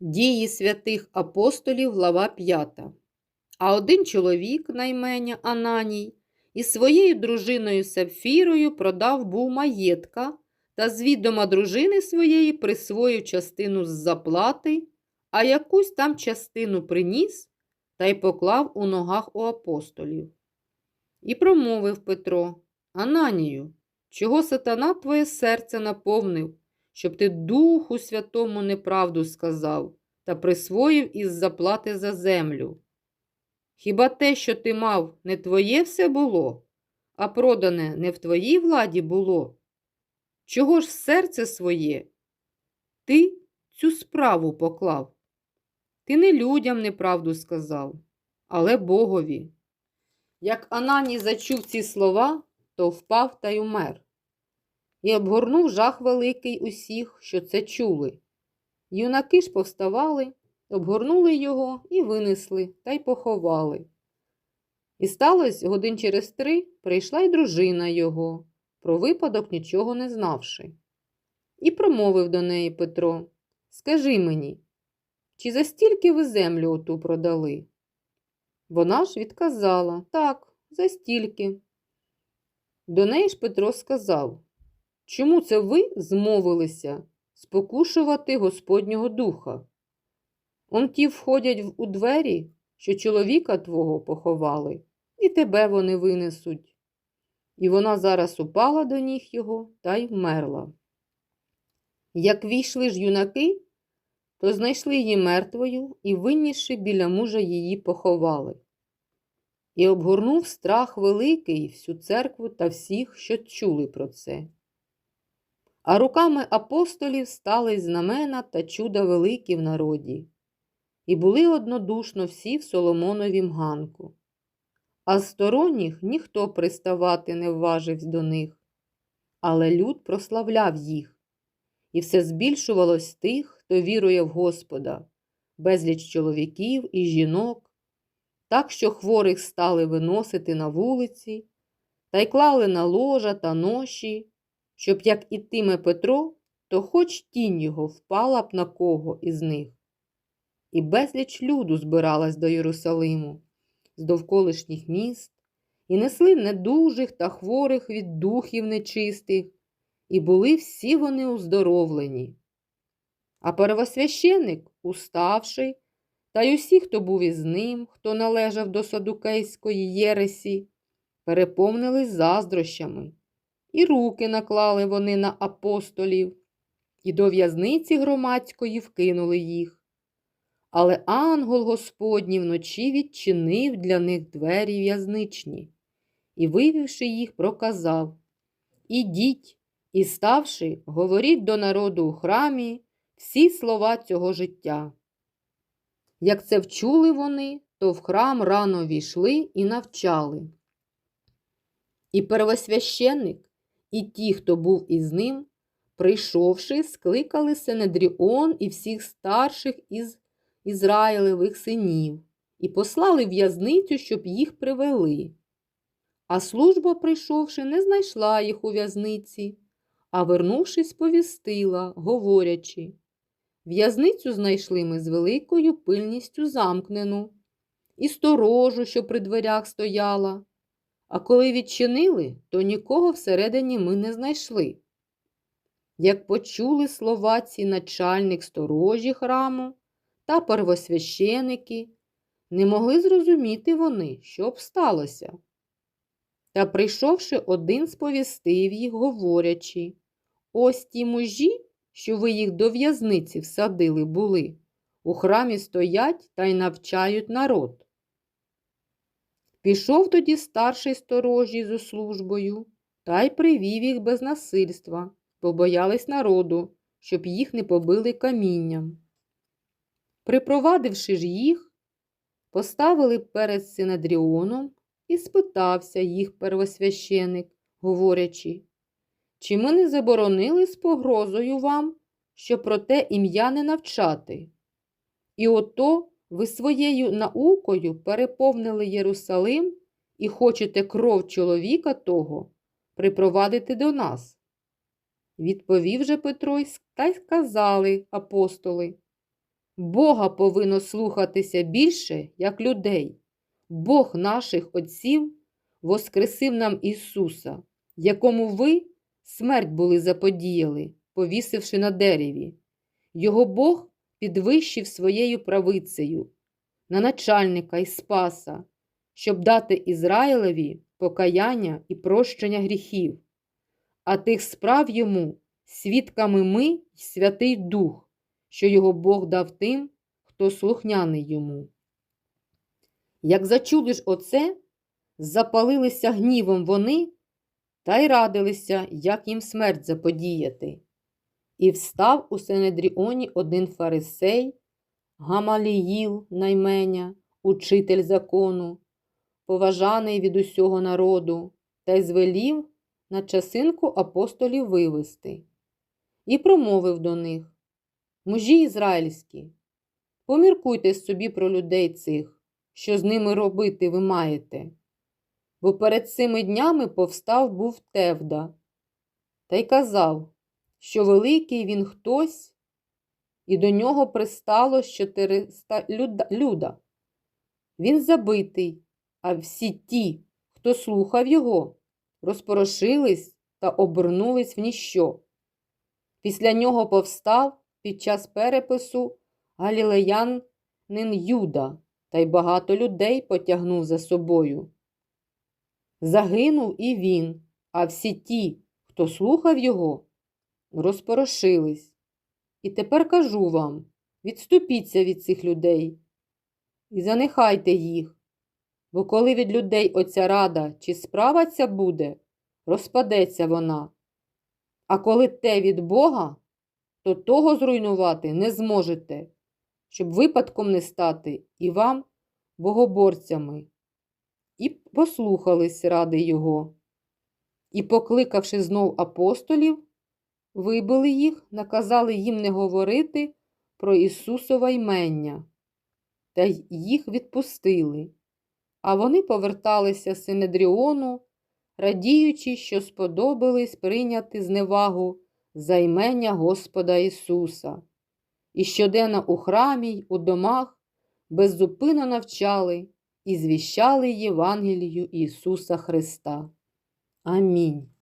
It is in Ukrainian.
Дії святих апостолів, глава 5. А один чоловік на ім'я Ананій із своєю дружиною Сапфірою продав був маєтка та з відома дружини своєї присвоїв частину з заплати, а якусь там частину приніс та й поклав у ногах у апостолів. І промовив Петро Ананію, чого сатана твоє серце наповнив, щоб ти Духу Святому неправду сказав та присвоїв із заплати за землю. Хіба те, що ти мав, не твоє все було, а продане не в твоїй владі було? Чого ж серце своє? Ти цю справу поклав. Ти не людям неправду сказав, але Богові. Як Ананій зачув ці слова, то впав та й умер. І обгорнув жах великий усіх, що це чули. Юнаки ж повставали, обгорнули його і винесли та й поховали. І сталося годин через три прийшла й дружина його, про випадок нічого не знавши. І промовив до неї Петро Скажи мені, чи за стільки ви землю оту продали? Вона ж відказала так, за стільки. До неї ж Петро сказав Чому це ви змовилися спокушувати Господнього духа? Он ті входять у двері, що чоловіка твого поховали, і тебе вони винесуть. І вона зараз упала до ніг його та й вмерла. Як війшли ж юнаки, то знайшли її мертвою і, виннісши біля мужа її поховали. І обгорнув страх великий всю церкву та всіх, що чули про це. А руками апостолів стали знамена та чуда великі в народі, і були однодушно всі в Соломоновім ганку. А з сторонніх ніхто приставати не вважився до них, але люд прославляв їх, і все збільшувалось тих, хто вірує в Господа, безліч чоловіків і жінок, так що хворих стали виносити на вулиці та й клали на ложа та ноші, щоб як ітиме Петро, то хоч тінь його впала б на кого із них. І безліч люду збиралась до Єрусалиму з довколишніх міст, і несли недужих та хворих від духів нечистих, і були всі вони уздоровлені. А первосвященик, уставший, та й усі, хто був із ним, хто належав до Садукейської Єресі, переповнились заздрощами, і руки наклали вони на апостолів, і до в'язниці громадської вкинули їх. Але ангел Господній вночі відчинив для них двері в'язничні і, вивівши їх, проказав Ідіть і, ставши, говоріть до народу у храмі всі слова цього життя. Як це вчули вони, то в храм рано війшли і навчали. І первосвященник, і ті, хто був із ним, прийшовши, скликали Сенедріон і всіх старших із Ізраїлевих синів і послали в'язницю, щоб їх привели. А служба, прийшовши, не знайшла їх у в'язниці, а вернувшись, повістила, говорячи В'язницю знайшли ми з великою пильністю замкнену, і сторожу, що при дверях стояла. А коли відчинили, то нікого всередині ми не знайшли. Як почули слова ці начальник сторожі храму та первосвященики, не могли зрозуміти вони, що б сталося. Та, прийшовши, один сповістив їх, говорячи ось ті мужі, що ви їх до в'язниці всадили були, у храмі стоять та й навчають народ. Пішов тоді старший сторожій зі службою та й привів їх без насильства, бо боялись народу, щоб їх не побили камінням. Припровадивши ж їх, поставили перед Синедріоном і спитався їх первосвященик, говорячи, чи ми не заборонили з погрозою вам, що про те ім'я не навчати? І ото ви своєю наукою переповнили Єрусалим і хочете кров чоловіка того припровадити до нас. Відповів же Петро та й сказали апостоли. Бога повинно слухатися більше, як людей. Бог наших отців воскресив нам Ісуса, якому ви смерть були заподіяли, повісивши на дереві. Його Бог підвищив своєю правицею на начальника і спаса, щоб дати Ізраїлеві покаяння і прощення гріхів, а тих справ йому свідками ми й Святий Дух, що його Бог дав тим, хто слухняний йому. Як зачули оце, запалилися гнівом вони та й радилися, як їм смерть заподіяти. І встав у Сенедріоні один фарисей, Гамаліїл найменя, учитель закону, поважаний від усього народу, та й звелів на часинку апостолів вивести. І промовив до них Мужі ізраїльські, поміркуйте собі про людей цих, що з ними робити ви маєте. Бо перед цими днями повстав був Тевда, та й казав, що великий він хтось, і до нього пристало 400 люда-. Він забитий, а всі ті, хто слухав його, розпорошились та обернулись в ніщо. Після нього повстав під час перепису галілеянин Юда, та й багато людей потягнув за собою. Загинув і він, а всі ті, хто слухав його, розпорошились. І тепер кажу вам: відступіться від цих людей і занехайте їх, бо коли від людей оця рада чи справа ця буде, розпадеться вона. А коли те від Бога, то того зруйнувати не зможете, щоб випадком не стати і вам богоборцями. І послухались ради його. І, покликавши знов апостолів, вибили їх, наказали їм не говорити про Ісусове ймення, та їх відпустили. А вони поверталися з Синедріону, радіючи, що сподобались прийняти зневагу за імення Господа Ісуса. І щоденно у храмі й у домах беззупинно навчали і звіщали Євангелію Ісуса Христа. Амінь.